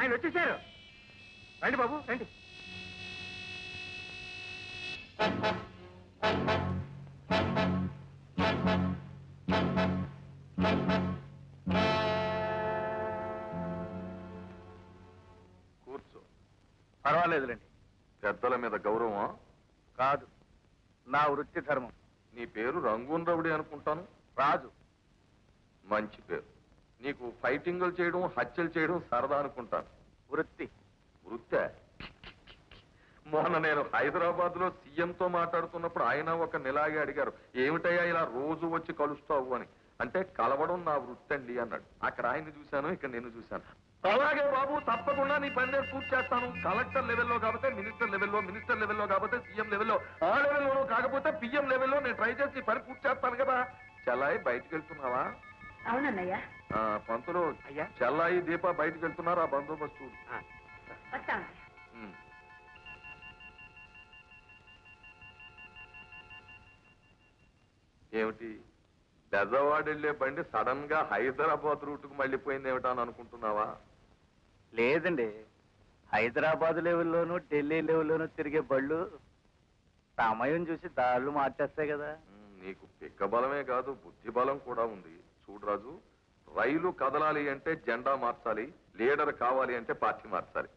ఆయన వచ్చేసారు. రండి బాబు రండి. కూర్చో. పర్వాలేదులేండి. పెద్దల మీద గౌరవం కాదు. నా వృత్తి ధర్మం. నీ పేరు రంగూన్ రవుడి అనుకుంటాను. రాజు. మంచి పేరు. నీకు ఫైటింగులు చేయడం హత్యలు చేయడం సరదా అనుకుంటాను. వృత్తి. వృత్తే? మొన్న నేను హైదరాబాద్లో సీఎంతో మాట్లాడుతున్నప్పుడు ఆయన ఒక నెలాగే అడిగారు ఏమిటయ్యా ఇలా రోజు వచ్చి కలుస్తావు అని? అంటే కలవడం నా వృత్తి అండి అన్నాడు. అక్కడ ఆయన చూశాను ఇక్కడ నేను చూశాను. అలాగే బాబు తప్పకుండా నీ పని నేను పూర్తి చేస్తాను. కలెక్టర్ లెవెల్లో కాకపోతే మినిస్టర్ లెవెల్లో మినిస్టర్ లెవెల్లో కాకపోతే సీఎం లెవెల్లో ఆ లెవెల్లోనూ కాకపోతే పిఎం లెవెల్లో నేను ట్రై చేసి పని పూర్తి చేస్తాను కదా. చలాయి బయటకు వెళ్తున్నావా? అవునన్నయ్య. ఆ, పంతులు అయ్యా. చెల్లాయి దీప బయటికి వెళ్తున్నారు ఆ బందోబస్తు ఉమ్. ఏమిటి? బెజవాడ వెళ్ళే బండి సడన్గా హైదరాబాద్ రూట్కు మళ్ళీపోయింది ఏమిటా అని అనుకుంటున్నావా? లేదండి. హైదరాబాద్ లెవెల్లోనూ ఢిల్లీ లెవెల్లోనూ తిరిగే బళ్ళు సమయం చూసి దారులు మార్చేస్తాయి కదా. ఉమ్, నీకు పిక్క బలమే కాదు బుద్ధి బలం కూడా ఉంది. చూడు రాజు రైలు కదలాలి అంటే జెండా మార్చాలి లీడర్ కావాలి అంటే పార్టీ మార్చాలి.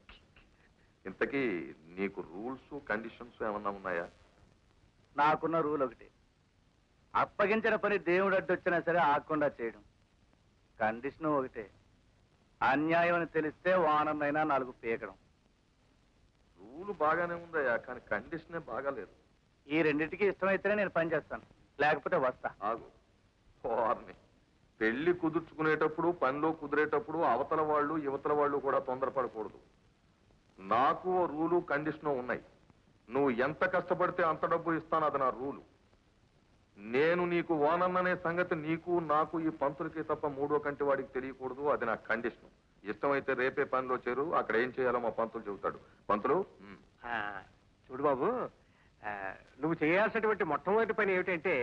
ఇంతకీ నీకు రూల్స్ కండిషన్స్ ఏమన్నా ఉన్నాయా? నాకున్న రూల్ ఒకటి. అప్పగించిన పని దేవుడు అడ్డొచ్చినా సరే ఆకుండా చేయడం. కండిషన్ ఒకటే. అన్యాయం అని తెలిస్తే వానమైనా నాలుగు పీకడం. రూల్ బాగానే ఉందయ్యా కానీ కండిషనే బాగాలేదు. ఈ రెండింటికి ఇష్టమైతేనే నేను పని చేస్తాను. లేకపోతే వస్తా. ఆగు. పోర్ని పెళ్ళి కుదుర్చుకునేటప్పుడు పనిలో కుదిరేటప్పుడు అవతల వాళ్ళు యువతల వాళ్ళు కూడా తొందరపడకూడదు. నాకు ఓ రూలు కండిషను ఉన్నాయి. నువ్వు ఎంత కష్టపడితే అంత డబ్బు ఇస్తాను అది నా రూలు. నేను నీకు ఓనన్ననే సంగతి నీకు నాకు ఈ పంతులకి తప్ప మూడో కంటి వాడికి తెలియకూడదు అది నా కండిషన్. ఇష్టమైతే రేపే పనిలో చేరు అక్కడ ఏం చేయాలో మా పంతులు చెబుతాడు. పంతులు? చూడు బాబు నువ్వు చేయాల్సినటువంటి మొట్టమొదటి పని ఏమిటంటే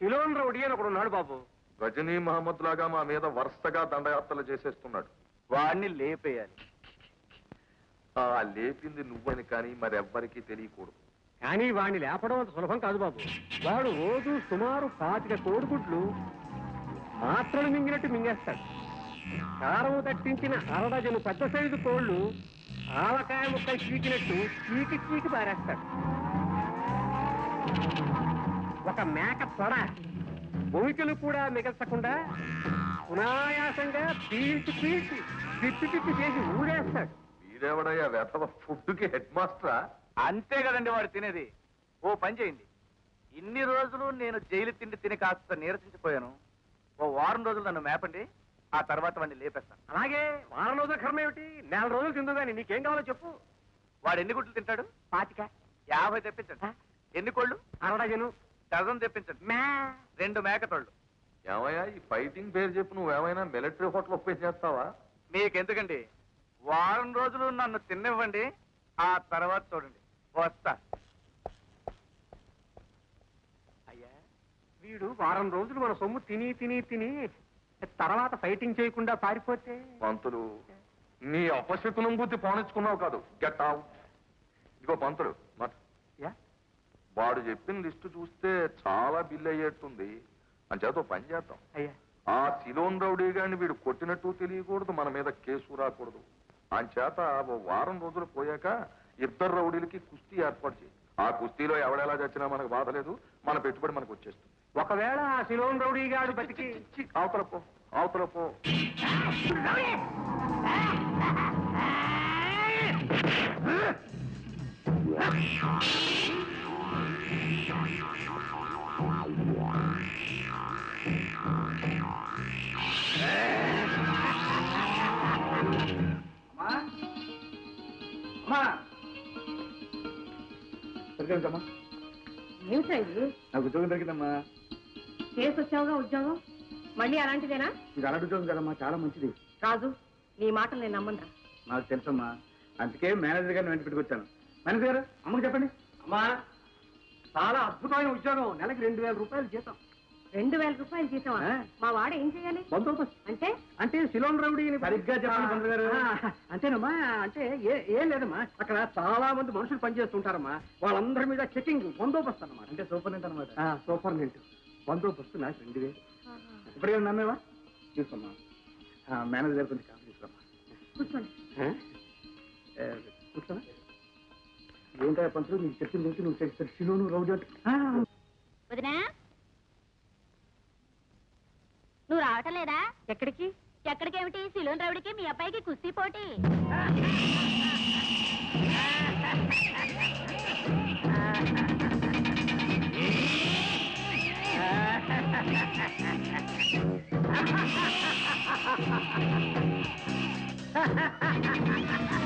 శిలోన్ రౌడి అని ఒకడు ఉన్నాడు బాబు. గజనీ మహమ్మద్ లాగా మా మీద వరుసగా దండయాత్రలు చేసేస్తున్నాడు. వాడిని లేపేయాలి. ఆ లేపింది నువ్వని కానీ మరెవ్వరికీ తెలియకూడదు. కానీ వాడిని లేపడం అంత సులభం కాదు బాబు. వాడు రోజు సుమారు పాతిక కోడిగుడ్లు మాత్రలు మింగినట్టు మింగేస్తాడు. కారం దట్టించిన అరడజను పెద్ద సైజు కోళ్ళు ఆవకాయ ముక్కలు చీకినట్టు చీకి చీకి పారేస్తాడు. ఒక మేక తొడ భూమికలు కూడా మిగల్చకుండా సునాయాసంగా పీల్చి పీల్చి తిప్పి తిప్పి చేసి ఊడేస్తాడు వీడెవడయ్యా? వెతవ ఫుడ్కి హెడ్ మాస్టరా? అంతే కదండి వాడు తినేది. ఓ పని చేయండి. ఇన్ని రోజులు నేను జైలు తిండి తిని కాస్త నీరసించిపోయాను. ఓ వారం రోజులు నన్ను మేపండి. ఆ తర్వాత వాడిని లేపేస్తాను. అలాగే వారం రోజుల కర్మ ఏమిటి? నెల రోజులు తిందు కానీ నీకేం కావాలో చెప్పు. వాడు ఎన్ని గుడ్లు తింటాడు? పాతిక. యాభై తెప్పించండి. ఎన్ని కోళ్ళు? అరడజను డజన్ తెప్పించండి. మే రెండు మేకతోళ్ళు. ఏమయ్యా ఈ ఫైటింగ్ పేరు చెప్పి నువ్వేమైనా మిలిటరీ హోటల్ ఓపెన్ చేస్తావా? మీకెందుకండి? వారం రోజులు నన్ను తిన్నివ్వండి ఆ తర్వాత చూడండి. వస్తా. అయ్యా వీడు వారం రోజులు మన సొమ్ము తిని తిని తిని తర్వాత ఫైటింగ్ చేయకుండా పారిపోతే? పంతులు నీ అపశకునం బుద్ధి పోనిచ్చుకున్నావు కాదు. గెట్ అవుట్ ఇదిగో పంతులు? వాడు చెప్పిన లిస్టు చూస్తే చాలా బిల్ అయ్యేట్టుంది. అంచేత ఓ పని చేద్దాం. అయ్యా. ఆ సిలోన్ రౌడీ గాని వీడు కొట్టినట్టు తెలియకూడదు మన మీద కేసు రాకూడదు. అంచేత ఓ వారం రోజులు పోయాక ఇద్దరు రౌడీలకి కుస్తీ ఏర్పాటు చేయి. ఆ కుస్తీలో ఎవడెలా చచ్చినా మనకు బాధ లేదు మన పెట్టుబడి మనకు వచ్చేస్తుంది. ఒకవేళ ఆ సిలోన్ రౌడీ గాడు బతికి అవతల పో అవతల పో. దొరికిందమ్మా ఏమిటా ఇది? నాకు ఉద్యోగం దొరికిందమ్మా. చేసి వచ్చావుగా ఉద్యోగం? మళ్ళీ అలాంటిదేనా? ఇది అలాంటి ఉద్యోగం కదమ్మా చాలా మంచిది. రాజు నీ మాటలు నేను నమ్మను నాకు తెలుసమ్మా. అందుకే మేనేజర్ గారిని వెంట పెట్టుకొచ్చాను. మేనేజర్ గారు అమ్మకి చెప్పండి. అమ్మా చాలా అద్భుతమైన ఉద్యోగం నెలకి రెండు వేల రూపాయలు జీతం. రెండు వేల రూపాయలు జీతం? మా వాడు ఏం చేయాలి? బందోబస్తు అంటే? అంటే సిలోన్ రౌడీ సరిగ్గా చెప్పండి, పంతులు గారు. అంతేనమ్మా అంటే ఏ ఏం లేదమ్మా. అక్కడ చాలా మంది మనుషులు పనిచేస్తుంటారమ్మా. వాళ్ళందరి మీద చెకింగ్ బందోబస్తు అన్నమాట. అంటే సూపర్ అనమాట ఆ, సూపర్నెంట్ బందోబస్తు నాకు రెండు వేలు. ఇప్పుడే నమ్మేవా? తీసుకోమ్మా ఆ, మేనేజర్ గారు కొంచెం కాఫీ తీసుకోమ్మా కూర్చోండి. కూర్చోనా? ఏంటో పంతులు? నీకు చెప్పింది ఏంటి? నువ్వు చెప్తారు సిలోను రౌడీ వదినా నువ్వు రావటం లేదా? ఎక్కడికి? ఎక్కడికేమిటి? సిలోన్ రౌడికి మీ అబ్బాయికి కుస్తీ పోటీ.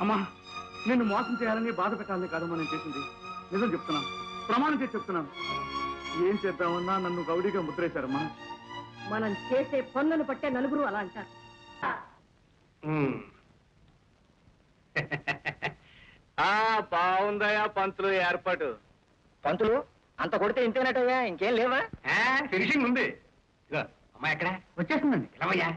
అమ్మా నిన్ను మోసం చేయాలని బాధ పెట్టాలని కాదమ్మా నేను చేసింది. నిజం చెప్తున్నాను. ప్రమాణం చేసి చెప్తున్నాను. ఏం చేద్దామన్నా నన్ను గౌడీగా ముద్రేశారమ్మా. మనం చేసే పనులను పట్టే నలుగురు అలా అంటారు. ఆ బాగుందయా పంతులు ఏర్పాటు. పంతులు అంత కొడితే ఇంతేనటయ్యా ఇంకేం లేవా? ఫినిషింగ్ ఉంది. అమ్మాయి ఎక్కడ? వచ్చేస్తుందండి. ఇలవయ్యా